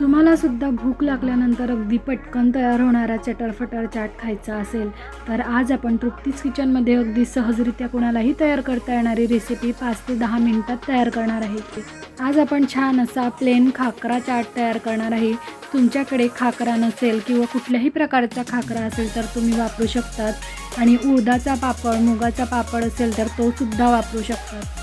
तुम्हाला सुद्धा भूक लागल्यानंतर अगदी पटकन तयार होणारा चटरफटर चाट खायचा असेल तर आज आपण तृप्तीच किचनमध्ये अगदी सहजरित्या कुणालाही तयार करता येणारी रेसिपी पाच ते दहा मिनिटात तयार करणार आहे. आज आपण छान असा प्लेन खाकरा चाट तयार करणार आहे. तुमच्याकडे खाकरा नसेल किंवा कुठल्याही प्रकारचा खाकरा असेल तर तुम्ही वापरू शकतात. आणि उडदाचा पापड मुगाचा पापड असेल तर तो सुद्धा वापरू शकतात.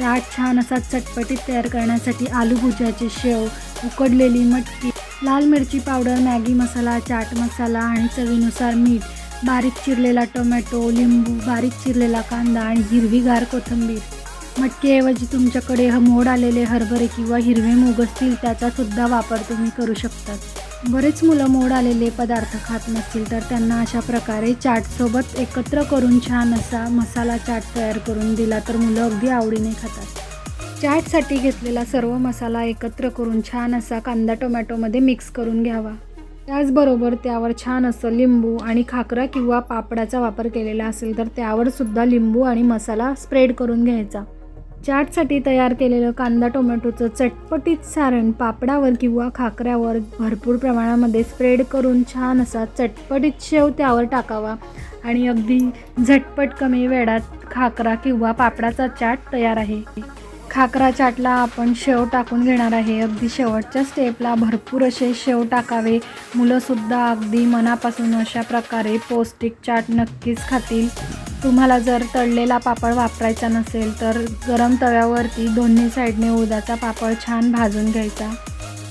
चाट छान असा चटपटीत तयार करण्यासाठी आलू भुज्याचे शेव उकडलेली मटकी लाल मिरची पावडर मॅगी मसाला चाट मसाला आणि चवीनुसार मीठ बारीक चिरलेला टोमॅटो लिंबू बारीक चिरलेला कांदा आणि हिरवीगार कोथिंबीर. मटकीऐवजी तुमच्याकडे ह- मोड आलेले हरभरे किंवा हिरवे मूग असतील त्याचासुद्धा वापर तुम्ही करू शकतात. बरेच मुलं मोड आलेले पदार्थ खात नसतील तर त्यांना अशा प्रकारे चाटसोबत एकत्र करून छान असा मसाला चाट तयार करून दिला तर मुलं अगदी आवडीने खातात. चाटसाठी घेतलेला सर्व मसाला एकत्र करून छान असा कांदा टोमॅटोमध्ये मिक्स करून घ्यावा. त्याचबरोबर त्यावर छान असं लिंबू आणि खाकरा किंवा पापडाचा वापर केलेला असेल तर त्यावर सुद्धा लिंबू आणि मसाला स्प्रेड करून घ्यायचा. चाटसाठी तयार केलेलं कांदा टोमॅटोचं चटपटीत सारण पापडावर किंवा खाकऱ्यावर भरपूर प्रमाणामध्ये स्प्रेड करून छान असा चटपटीत शेव त्यावर टाकावा. आणि अगदी झटपट कमी वेळात खाकरा किंवा पापडाचा चाट तयार आहे. खाकरा चाटला आपण शेव टाकून घेणार आहे. अगदी शेवटच्या स्टेपला भरपूर असे शेव टाकावे. मुलंसुद्धा अगदी मनापासून अशा प्रकारे पौष्टिक चाट नक्कीच खातील. तुम्हाला जर तळलेला पापड वापरायचा नसेल तर गरम तव्यावरती दोन्ही साईडने उदाचा पापड छान भाजून घ्यायचा.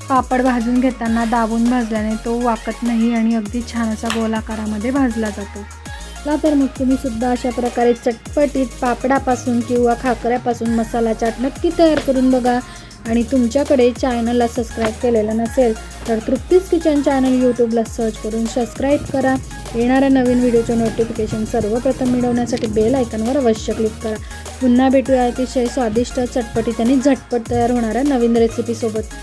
पापड भाजून घेताना दाबून भाजल्याने तो वाकत नाही आणि अगदी छान असा गोलाकारामध्ये भाजला जातो. तर मग तुम्ही सुद्धा अशा प्रकारे चटपटीत पापडापासून किंवा खाकऱ्यापासून मसाला चाट नक्की तयार करून बघा. आणि तुमच्याकडे चॅनलला सबस्क्राईब केलेलं नसेल तर तृप्तीच किचन चॅनल यूट्यूबला सर्च करून सबस्क्राईब करा. येणाऱ्या नवीन व्हिडिओचे नोटिफिकेशन सर्वप्रथम मिळवण्यासाठी बेल आयकनवर अवश्य क्लिक करा. पुन्हा भेटूया अतिशय स्वादिष्ट चटपटीत आणि झटपट तयार होणाऱ्या नवीन रेसिपीसोबत